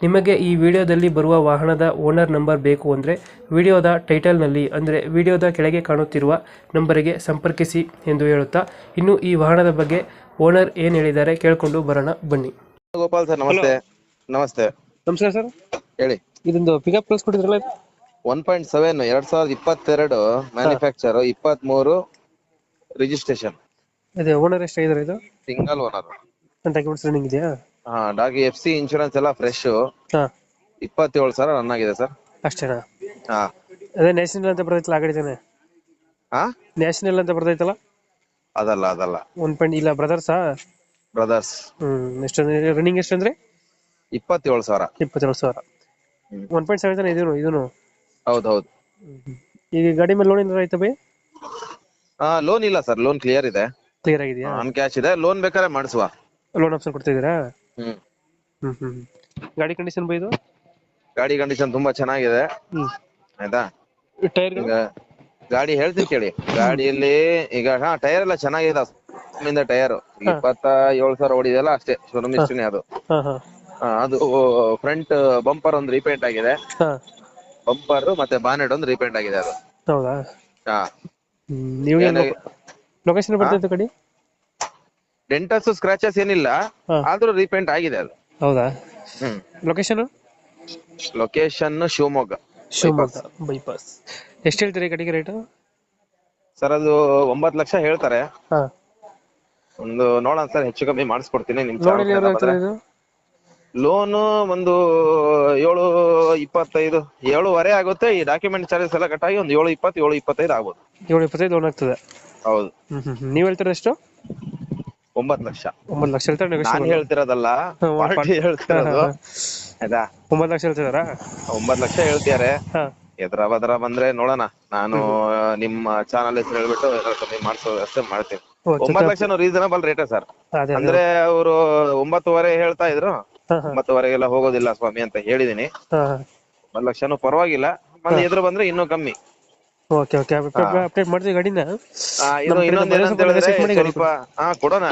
ನಿಮಗೆ ಈ ವಿಡಿಯೋದಲ್ಲಿ ಬರುವ ವಾಹನದ ಓನರ್ ನಂಬರ್ ಬೇಕು ಅಂದರೆ ವಿಡಿಯೋದ ಟೈಟಲ್ನಲ್ಲಿ ಅಂದರೆ ವಿಡಿಯೋದ ಕೆಳಗೆ ಕಾಣುತ್ತಿರುವ ನಂಬರಿಗೆ ಸಂಪರ್ಕಿಸಿ ಎಂದು ಹೇಳುತ್ತಾ ಇನ್ನು ಈ ವಾಹನದ ಬಗ್ಗೆ ಓನರ್ ಏನು ಹೇಳಿದ್ದಾರೆ ಕೇಳಿಕೊಂಡು ಬರೋಣ ಬನ್ನಿ. ಗೋಪಾಲ್ ಸರ್ ನಮಸ್ತೆ. ನಮಸ್ತೆ. ನಮಸ್ಕಾರ ಸರ್. ಹೇಳಿ. ಇದೊಂದು ಪಿಕಪ್ ಕಳಿಸ್ಕೊಟ್ಟಿದ್ರಲ್ಲ ಒನ್ ಪಾಯಿಂಟ್ ಸೆವೆನ್ ಎರಡ್ ಸಾವಿರದ ಇಪ್ಪತ್ತೆರಡು ಮ್ಯಾನುಫ್ಯಾಕ್ಚರ್ ಇಪ್ಪತ್ತ್ ಮೂರು ರಿಜಿಸ್ಟ್ರೇಷನ್ ಅದೇ ಓನರ್ ಎಷ್ಟಾಗಿದ್ದಾರೆ ಇದು? ಸಿಂಗಲ್ ಓನರ್ ಡಾಕ್ಯುಮೆಂಟ್ಸ್ ರನ್ನಿಂಗ್ ಇದೆಯಾ ಹಾ ಡಾಗಿ ಎಫ್ ಸಿ ಇನ್ಶೂರೆನ್ಸ್ ಎಲ್ಲ ಫ್ರೆಶ್ ಹಾಂ. ಇಪ್ಪತ್ತೇಳು ಸಾವಿರ ರನ್ ಆಗಿದೆ ಸರ್. ಅಷ್ಟೇನಾ? ಹಾ. ಅದೇ ನ್ಯಾಷನಲ್ ಅಂತ ಬರ್ತೈತಲ್ಲ ಆ ತಾನೆ ಹಾ? ನ್ಯಾಷನಲ್ ಅಂತ ಬರ್ತೈತಲ್ಲ? ಅದಲ್ಲ ಅದಲ್ಲ. ಒಂದ್ ಪಾಯಿಂಟ್ ಇಲ್ಲ ಬ್ರದರ್ಸಾ ಬ್ರದರ್ಸ್ ಹ್ಮ್ ಎಷ್ಟಂದ್ರೆ ರನ್ನಿಂಗ್ ಎಷ್ಟಂದ್ರೆ ಇಪ್ಪತ್ತೇಳು ಸಾವಿರ. ಇಪ್ಪತ್ತೇಳು ಸಾವಿರ. ಹ್ಮ್. ಒನ್ ಪಾಯಿಂಟ್ ಸೆವೆನ್ ತಾನೆ ಇದೂನು ಇದೂನು? ಹೌದ್ ಹೌದು. ಈಗ ಗಾಡಿ ಮೇಲೆ ಲೋನ್ ಏನಾರ ಆಯ್ತಾ ಬೈ? ಹಾ ಲೋನ್ ಇಲ್ಲ ಸರ್. ಲೋನ್ ಕ್ಲಿಯರ್ ಇದೆ. ಕ್ಲಿಯರ್ ಆಗಿದೆಯಾ? ಆನ್ ಕ್ಯಾಶ್ ಇದೆ. ಲೋನ್ ಬೇಕಾದ್ರೆ ಮಾಡಿಸುವ. Loan option ಕೊಡ್ತಿದ್ದೀರಾ? ಹ್ಮ್. ಹ್ಮ್ ಹ್ಮ್ ಗಾಡಿ ಕಂಡೀಷನ್ ಬೈದು ಗಾಡಿ ಕಂಡೀಷನ್ ತುಂಬಾ ಚೆನ್ನಾಗಿದೆ. ಹ್ಮ್. ಆಯ್ತಾ? ಟೈರ್ಗಳು ಈಗ ಗಾಡಿ ಹೇಳ್ತೀನಿ ಕೇಳಿ. ಗಾಡಿಯಲ್ಲಿ ಈಗ ಹಾ ಟೈರ್ ಎಲ್ಲ ಚೆನ್ನಾಗಿದೆ. ಇಂದ ಟೈರ್ ಇಪ್ಪತ್ತ ಏಳು ಸಾವಿರ ಓಡಿದೆಲ್ಲ ಅಷ್ಟೇ. ಶೋರೂಮ್ ಅದು. ಹಾ ಹಾ. ಆ, ಅದು ಫ್ರಂಟ್ ಬಂಪರ್ ಒಂದು ರೀಪೇಂಟ್ ಆಗಿದೆ. ಹಾ. ಬಂಪರ್ ಮತ್ತೆ ಬಾನೆಟ್ ಒಂದು ರೀಪೇಂಟ್ ಆಗಿದೆ ಅದು. ಹೌದಾ? ಹಾ. ಹ್ಮ್ ನೀವು ಏನಾಗಿ- ಲೊಕೇಶನ್ ಬರ್ತೈತೆ ಗಾಡಿ ಡೆಂಟಸ್ ಸ್ಕ್ರಾಚಸ್ ಏನಿಲ್ಲ. ಆದ್ರೂ ರೀಪೇಂಟ್ ಆಗಿದೆ ಅದು. ಹೌದಾ? ಹ್ಮ್. Location location Shivamogga. Shivamogga bypass ಎಷ್ಟು ಹೇಳ್ತೀರಿ ಕಟ್ಟಿಗೆ ರೇಟ್ ಸರ್ ಅದು ಒಂಬತ್ ಲಕ್ಷ ಹೇಳ್ತಾರೆ. ಹಾ. ಒಂದು ನೋಡೋಣ ಸರ್ ಹೆಚ್ಚು ಕಮ್ಮಿ ಮಾಡಿಸ್ಕೊಡ್ತೀನಿ ನಿಮ್ ಲೋನ್ ಎಲ್ಲಿ ಆಗ್ತದೆ ಇದು? ಲೋನು ಒಂದು ಏಳು ಇಪ್ಪತ್ತೈದು ಏಳುವರೆ ಆಗುತ್ತೆ. ಈ ಡಾಕ್ಯುಮೆಂಟ್ ಚಾರ್ಜಸ್ ಎಲ್ಲ ಕಟ್ಟಾಗಿ ಒಂದು ಏಳು ಇಪ್ಪತ್ತು ಏಳು ಇಪ್ಪತ್ತೈದು ಆಗ್ಬೋದು. ಏಳು ಇಪ್ಪತ್ತೈದು ಲೋನ್ ಆಗ್ತದೆ. ಹೌದು. ಹ್ಮ್ ಹ್ಮ್ ಹ್ಮ್. ನೀವು ಹೇಳ್ತೀರಾ ಎಷ್ಟು? ಒಂಬತ್ತು ಲಕ್ಷ. ಒಂಬತ್ತು ಲಕ್ಷ ಹೇಳ್ತಾರೆ ನಾನು ನೆಗೋಷಿಯಬಲ್ ಹೇಳ್ತಿರೋದಲ್ಲ ಒಂಬತ್ ಪಾರ್ಟಿ ಹೇಳ್ತಿರೋದು. ಆಯ್ತಾ? ಒಂಬತ್ತು ಲಕ್ಷ ಹೇಳ್ತಿದಾರಾ? ಒಂಬತ್ತು ಲಕ್ಷ ಹೇಳ್ತಿದಾರೆ ಹಾ. ಎದ್ರ ಬದ್ರ ಬಂದ್ರೆ ನೋಡೋಣ. ನಾನು ನಿಮ್ಮ ಚಾನಲ್ ಹೆಸರು ಹೇಳ್ಬಿಟ್ಟು ಏನಾದ್ರು ಕಮ್ಮಿ ಮಾಡಿಸೋ ವ್ಯವಸ್ಥೆ ಮಾಡ್ತೀನಿ. ಒಂಬತ್ ಒಂಬತ್ತು ಲಕ್ಷ ರೀಸನಬಲ್ ರೇಟ್ ಸರ್. ಅದೇ ಅದೇ. ಅಂದ್ರೆ ಅವರು ಒಂಬತ್ತುವರೆ ಹೇಳ್ತಾ ಇದ್ರು. ಹಾ ಹಾ. ಒಂಬತ್ತುವರೆಗೆಲ್ಲ ಹೋಗೋದಿಲ್ಲ ಸ್ವಾಮಿ ಅಂತ ಹೇಳಿದೀನಿ. ಹಾ ಒಂಬತ್ತು ಲಕ್ಷನೂ ಪರವಾಗಿಲ್ಲ. ಮತ್ತೆ ಎದುರು ಬಂದ್ರೆ ಇನ್ನೂ ಕಮ್ಮಿ. ಓಕೆ ಓಕೆ ಅಪ್ಡೇಟ್ ಮಾಡ್ತೀವಿ ಗಾಡಿನ. ಇದು ಕಡೆಯಿಂದ ಇನ್ನೊಂದ್ ಏನಂತ ಹೇಳಿದ್ರೆ ಸ್ವಲ್ಪ ಹಾ ಕೊಡೋಣ.